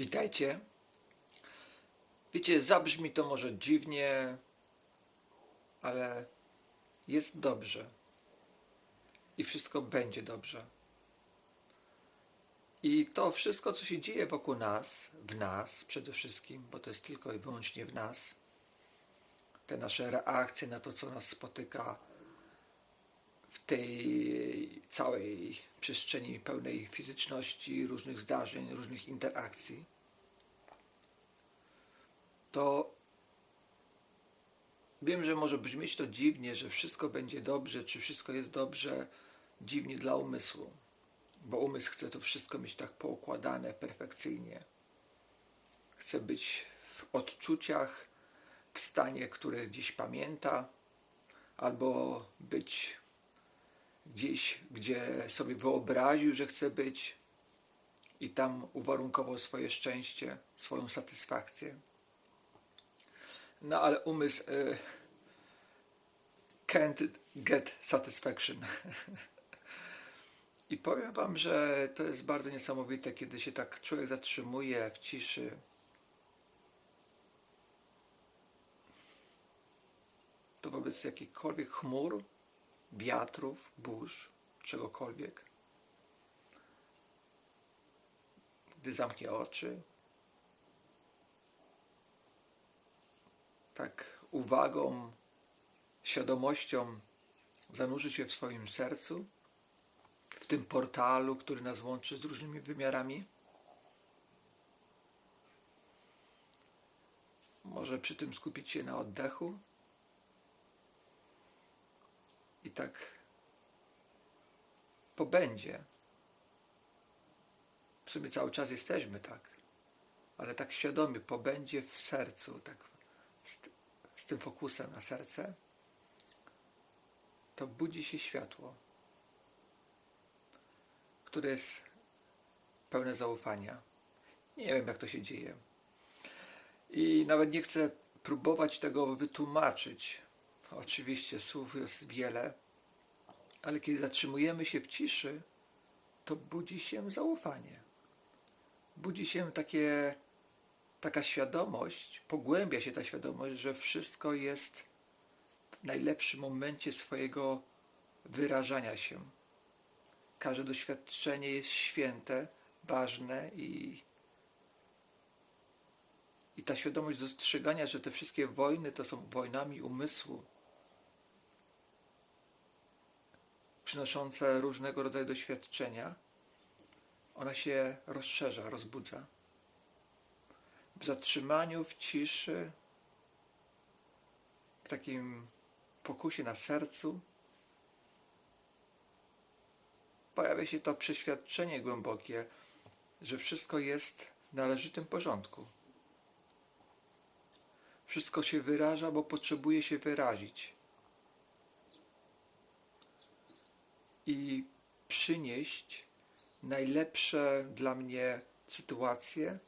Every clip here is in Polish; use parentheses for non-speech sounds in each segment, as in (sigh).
Witajcie. Wiecie, zabrzmi to może dziwnie, ale jest dobrze. I wszystko będzie dobrze. I to wszystko, co się dzieje wokół nas, w nas przede wszystkim, bo to jest tylko i wyłącznie w nas, te nasze reakcje na to, co nas spotyka w tej całej przestrzeni pełnej fizyczności, różnych zdarzeń, różnych interakcji, to wiem, że może brzmieć to dziwnie, że wszystko będzie dobrze, czy wszystko jest dobrze dziwnie dla umysłu, bo umysł chce to wszystko mieć tak poukładane perfekcyjnie. Chce być w odczuciach, w stanie, który gdzieś pamięta, albo być gdzieś, gdzie sobie wyobraził, że chce być i tam uwarunkował swoje szczęście, swoją satysfakcję. No ale umysł y, can't get satisfaction. (laughs) I powiem Wam, że to jest bardzo niesamowite, kiedy się tak człowiek zatrzymuje w ciszy. To wobec jakichkolwiek chmur, wiatrów, burz, czegokolwiek. Gdy zamknie oczy, tak uwagą, świadomością zanurzy się w swoim sercu, w tym portalu, który nas łączy z różnymi wymiarami. Może przy tym skupić się na oddechu i tak pobędzie. W sumie cały czas jesteśmy tak, ale tak świadomie pobędzie w sercu, tak z, z tym fokusem na serce, to budzi się światło, które jest pełne zaufania. Nie wiem, jak to się dzieje. I nawet nie chcę próbować tego wytłumaczyć. Oczywiście słów jest wiele, ale kiedy zatrzymujemy się w ciszy, to budzi się zaufanie. Budzi się takie, taka świadomość, pogłębia się ta świadomość, że wszystko jest w najlepszym momencie swojego wyrażania się. Każde doświadczenie jest święte, ważne i, i ta świadomość dostrzegania, że te wszystkie wojny to są wojnami umysłu, przynoszące różnego rodzaju doświadczenia, ona się rozszerza, rozbudza. W zatrzymaniu, w ciszy, w takim fokusie na sercu, pojawia się to przeświadczenie głębokie, że wszystko jest w należytym porządku. Wszystko się wyraża, bo potrzebuje się wyrazić. I przynieść najlepsze dla mnie sytuacje,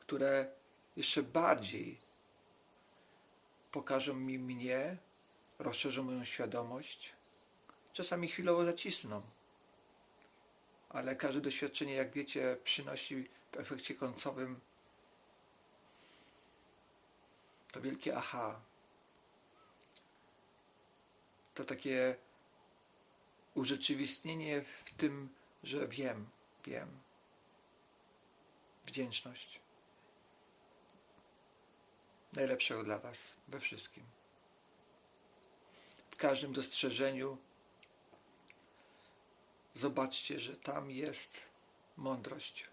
które jeszcze bardziej pokażą mi mnie, rozszerzą moją świadomość, czasami chwilowo zacisną. Ale każde doświadczenie, jak wiecie, przynosi w efekcie końcowym to wielkie aha. To takie urzeczywistnienie w tym, że wiem, wiem. Wdzięczność. Najlepszego dla Was we wszystkim. W każdym dostrzeżeniu zobaczcie, że tam jest mądrość.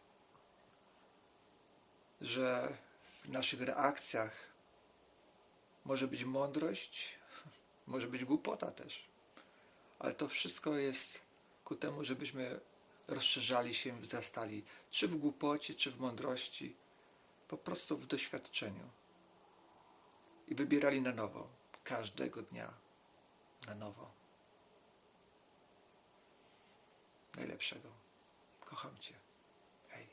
Że w naszych reakcjach może być mądrość, (laughs) może być głupota też ale to wszystko jest ku temu, żebyśmy rozszerzali się, wzrastali, czy w głupocie, czy w mądrości, po prostu w doświadczeniu. I wybierali na nowo, każdego dnia na nowo. Najlepszego. Kocham Cię. Hej.